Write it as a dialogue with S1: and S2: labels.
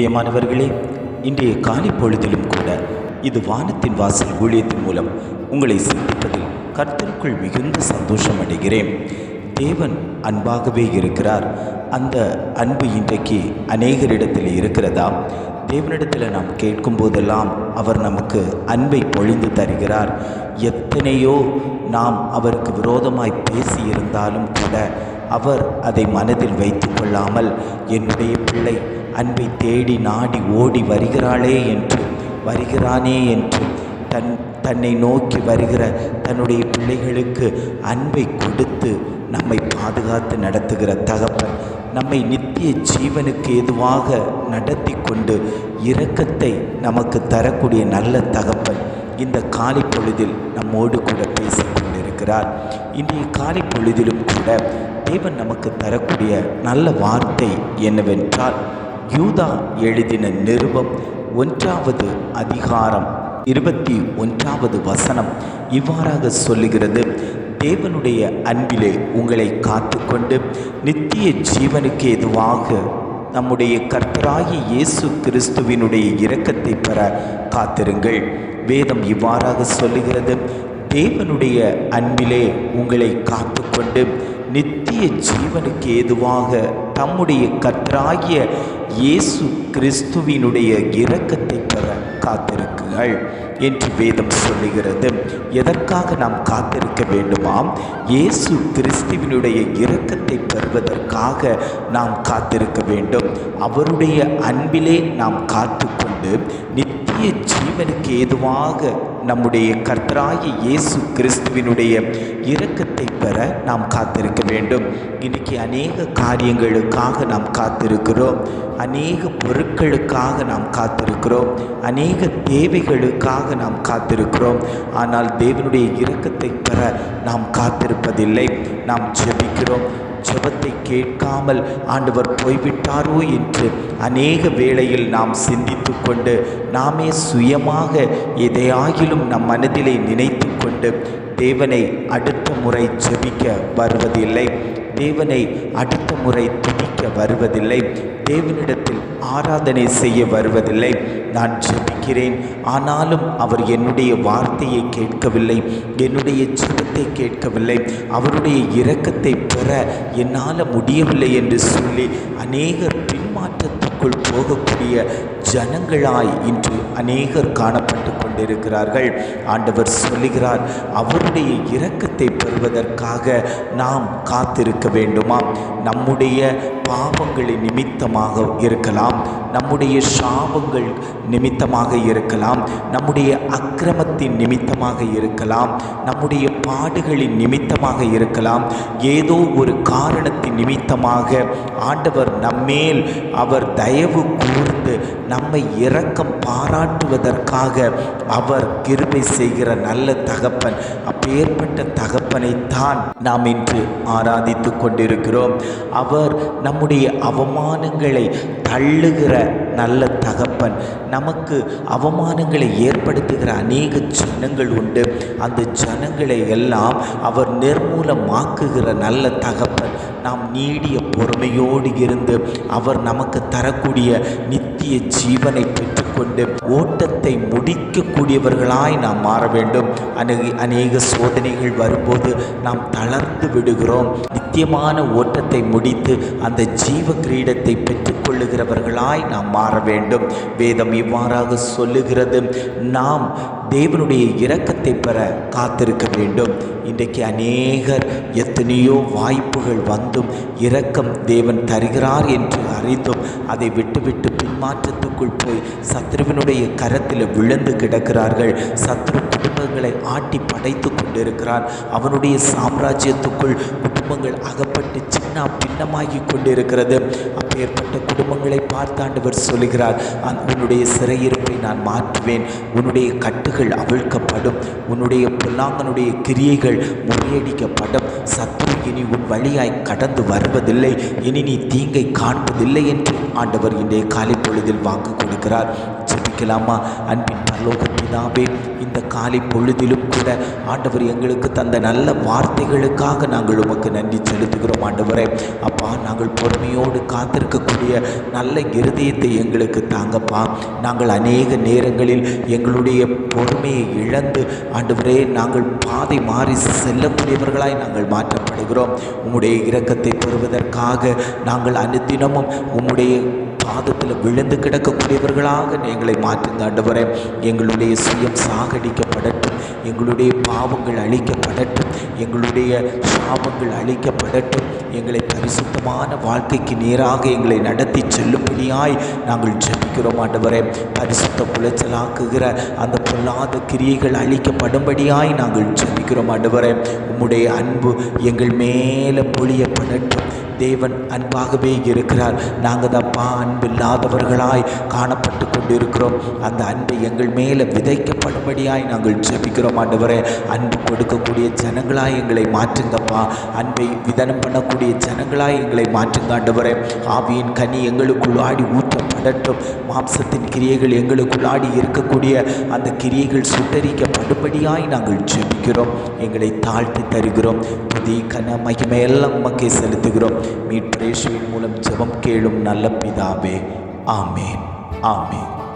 S1: பிரியமானவர்களே இன்றைய காலை பொழுதிலும் கூட இது வானத்தின் வாசல் ஊழியத்தின் மூலம் உங்களை சந்திப்பதில் கர்த்தருக்குள் மிகுந்த சந்தோஷம் அடைகிறேன் தேவன் அன்பாகவே இருக்கிறார் அந்த அன்பு இன்றைக்கு அநேகரிடத்தில் இருக்கிறதா தேவனிடத்தில் நாம் கேட்கும் போதெல்லாம் அவர் நமக்கு அன்பை பொழிந்து தருகிறார் எத்தனையோ நாம் அவருக்கு விரோதமாய் பேசியிருந்தாலும் கூட அவர் அதை மனதில் வைத்து கொள்ளாமல் என்னுடைய பிள்ளை அன்பை தேடி நாடி ஓடி வருகிறாளே என்று வருகிறானே என்று தன் தன்னை நோக்கி வருகிற தன்னுடைய பிள்ளைகளுக்கு அன்பை கொடுத்து நம்மை பாதுகாத்து நடத்துகிற தகப்பன் நம்மை நித்திய ஜீவனுக்கு எதுவாக நடத்தி கொண்டு இரக்கத்தை நமக்கு தரக்கூடிய நல்ல தகப்பன் இந்த காலை பொழுதில் நம்மோடு கூட பேசிக்கொண்டிருக்கிறார் இன்றைய காலை பொழுதிலும் கூட தேவன் நமக்கு தரக்கூடிய நல்ல வார்த்தை என்னவென்றால் யூதா எழுதின நிருபம் ஒன்றாவது அதிகாரம் இருபத்தி ஒன்றாவது வசனம் இவ்வாறாக சொல்லுகிறது தேவனுடைய அன்பிலே உங்களை காத்துக்கொண்டு நித்திய ஜீவனுக்கு எதுவாக நம்முடைய கர்த்தராகி இயேசு கிறிஸ்துவினுடைய இரக்கத்தை பெற காத்திருங்கள் வேதம் இவ்வாறாக சொல்லுகிறது தேவனுடைய அன்பிலே உங்களை காத்துக்கொண்டு நித்திய நித்திய ஜீவனுக்கு ஏதுவாக தம்முடைய கர்த்தராகிய இயேசு கிறிஸ்துவினுடைய இரக்கத்தை பெற காத்திருக்குங்கள் என்று வேதம் சொல்லுகிறது எதற்காக நாம் காத்திருக்க வேண்டுமாம் இயேசு கிறிஸ்துவினுடைய இரக்கத்தை பெறுவதற்காக நாம் காத்திருக்க வேண்டும் அவருடைய அன்பிலே நாம் காத்து கொண்டு நித்திய ஜீவனுக்கு ஏதுவாக நம்முடைய கர்த்தராய இயேசு கிறிஸ்துவினுடைய இரக்கத்தை பெற நாம் காத்திருக்க வேண்டும் இன்றைக்கி அநேக காரியங்களுக்காக நாம் காத்திருக்கிறோம் அநேக பொருட்களுக்காக நாம் காத்திருக்கிறோம் அநேக தேவைகளுக்காக நாம் காத்திருக்கிறோம் ஆனால் தேவனுடைய இரக்கத்தை பெற நாம் காத்திருப்பதில்லை நாம் ஜெபிக்கிறோம் ஜபத்தை கேட்காமல் ஆண்டவர் போய்விட்டாரோ என்று அநேக வேளையில் நாம் சிந்தித்து கொண்டு நாமே சுயமாக எதையாகிலும் நம் மனதிலே நினைத்து கொண்டு தேவனை அடுத்த முறை ஜபிக்க வருவதில்லை தேவனை அடுத்த முறை துதிக்க வருவதில்லை தேவனிடத்தில் ஆராதனை செய்ய வருவதில்லை நான் ஜெபிக்கிறேன் ஆனாலும் அவர் என்னுடைய வார்த்தையை கேட்கவில்லை என்னுடைய ஜீவத்தை கேட்கவில்லை அவருடைய இரக்கத்தை பெற என்னால் முடியவில்லை என்று சொல்லி அநேகர் பின்மாற்றத்துக்குள் போகக்கூடிய ஜனங்களாய் இன்று அநேகர் காணப்பட்டு கொண்டிருக்கிறார்கள் ஆண்டவர் சொல்லுகிறார் அவருடைய இரக்கத்தை பெறுவதற்காக நாம் காத்திருக்க வேண்டுமா நம்முடைய பாவங்களின் நிமித்தமாக இருக்கலாம் நம்முடைய சாபங்கள் நிமித்தமாக இருக்கலாம் நம்முடைய அக்கிரமத்தின் நிமித்தமாக இருக்கலாம் நம்முடைய பாடுகளின் நிமித்தமாக இருக்கலாம் ஏதோ ஒரு காரணத்தின் நிமித்தமாக ஆண்டவர் நம் மேல் அவர் தயவு கூர்ந்து நம்மை இரக்கம் பாராட்டுவதற்காக அவர் கிருபை செய்கிற நல்ல தகப்பன் அப்பேற்பட்ட தகப்பனைத்தான் நாம் இன்று ஆராதித்து கொண்டிருக்கிறோம் அவர் நம்முடைய அவமானங்களை தள்ளுகிற நல்ல தகப்பன் நமக்கு அவமானங்களை ஏற்படுத்துகிற அநேக ஜனங்கள் உண்டு அந்த ஜனங்களை எல்லாம் அவர் நிர்மூலமாக்குகிற நல்ல தகப்பன் நாம் நீடிய பொறுமையோடு இருந்து அவர் நமக்கு தரக்கூடிய நித்திய ஜீவனை பெற்று கொண்டு ஓட்டத்தை முடிக்கக்கூடியவர்களாய் நாம் மாற வேண்டும் அநேக அநேக சோதனைகள் வரும்போது நாம் தளர்ந்து விடுகிறோம் நித்தியமான ஓட்டத்தை முடித்து அந்த ஜீவ கிரீடத்தை பெற்றுக்கொள்ளுகிறவர்களாய் நாம் மாற வேண்டும் வேதம் இவ்வாறாக சொல்லுகிறது நாம் தேவனுடைய இரக்கத்தை பெற காத்திருக்க வேண்டும் இன்றைக்கு அநேகர் எத்தனையோ வாய்ப்புகள் வந்தும் இரக்கம் தேவன் தருகிறார் என்று அறிந்தும் அதை விட்டுவிட்டு பின்மாற்றத்துக்குள் போய் சத் சத்ருவினுடைய கரத்தில் விழுந்து கிடக்கிறார்கள் சத்ரு குடும்பங்களை ஆட்டி படைத்து கொண்டிருக்கிறான் அவனுடைய சாம்ராஜ்யத்துக்குள் குடும்பங்கள் அகப்பட்டு சின்ன பின்னமாகி கொண்டிருக்கிறது அப்பேற்பட்ட குடும்பங்களை பார்த்தாண்டவர் சொல்கிறார் உன்னுடைய சிறையிருப்பை நான் மாற்றுவேன் உன்னுடைய கட்டுகள் அவிழ்க்கப்படும் உன்னுடைய புல்லாங்கனுடைய கிரியைகள் முறியடிக்கப்படும் சத்ரு இனி உன் வழியாய் கடந்து வருவதில்லை இனி நீ தீங்கை காண்பதில்லை என்று ஆண்டவர் இன்றைய காலை பொழுதில் வாக்கு இருக்கிறார் ஜெபிக்கலாமா அன்பின் பரலோக பிதாவே இந்த காலை பொழுதிலும் கூட ஆண்டவர் எங்களுக்கு தந்த நல்ல வார்த்தைகளுக்காக நாங்கள் உமக்கு நன்றி செலுத்துகிறோம் ஆண்டவரே அப்பா நாங்கள் பொறுமையோடு காத்திருக்கக்கூடிய நல்ல இருதயத்தை எங்களுக்கு தாங்கப்பா நாங்கள் அநேக நேரங்களில் எங்களுடைய பொறுமையை இழந்து ஆண்டவரே நாங்கள் பாதை மாறி செல்லக்கூடியவர்களாய் நாங்கள் மாற்றப்படுகிறோம் உம்முடைய இரக்கத்தை பெறுவதற்காக நாங்கள் அனுதினமும் உம்முடைய பாதத்தில் விழுந்து கிடக்கக்கூடியவர்களாக எங்களை மாற்றுங்க ஆண்டவரே எங்களுடைய சுயம் சாகடிக்கப்படட்டும் எங்களுடைய பாவங்கள் அழிக்கப்படட்டும் எங்களுடைய சாபங்கள் அழிக்கப்படட்டும் எங்களை பரிசுத்தமான வாழ்க்கைக்கு நேராக எங்களை நடத்தி செல்லும்படியாய் நாங்கள் ஜெபிக்கிறோம் ஆண்டவரே பரிசுத்த குலைச்சலாக்குகிற அந்த பொல்லாத கிரியைகள் அழிக்கப்படும்படியாய் நாங்கள் ஜெபிக்கிறோம் ஆண்டவரே உம்முடைய அன்பு எங்கள் மேலே பொழியப்படட்டும் தேவன் அன்பாகவே இருக்கிறார் நாங்கள் தப்பா அன்பில்லாதவர்களாய் காணப்பட்டு கொண்டிருக்கிறோம் அந்த அன்பை எங்கள் மேலே விதைக்கப்படும்படியாய் நாங்கள் ஜெபிக்கிறோம் ஆண்டவரே அன்பு கொடுக்கக்கூடிய ஜனங்களாய் எங்களை மாற்றுங்கப்பா அன்பை விதனம் பண்ணக்கூடிய ஜனங்களாய் எங்களை மாற்றுங்க ஆண்டவரே ஆவியின் கனி எங்களுக்குள் ஆடி ஊற்று அகற்றும் மாம்சத்தின் கிரியைகள் எங்களுக்குள்ளாடி இருக்கக்கூடிய அந்த கிரியைகள் படுபடியாய் நாங்கள் ஜெபிக்கிறோம் எங்களை தாழ்த்தி தருகிறோம் புதி கன மகிமையெல்லாம் உமக்கே செலுத்துகிறோம் மீட்பரேஷுவின் மூலம் ஜெபம் கேளும் நல்ல பிதாவே ஆமேன் ஆமேன்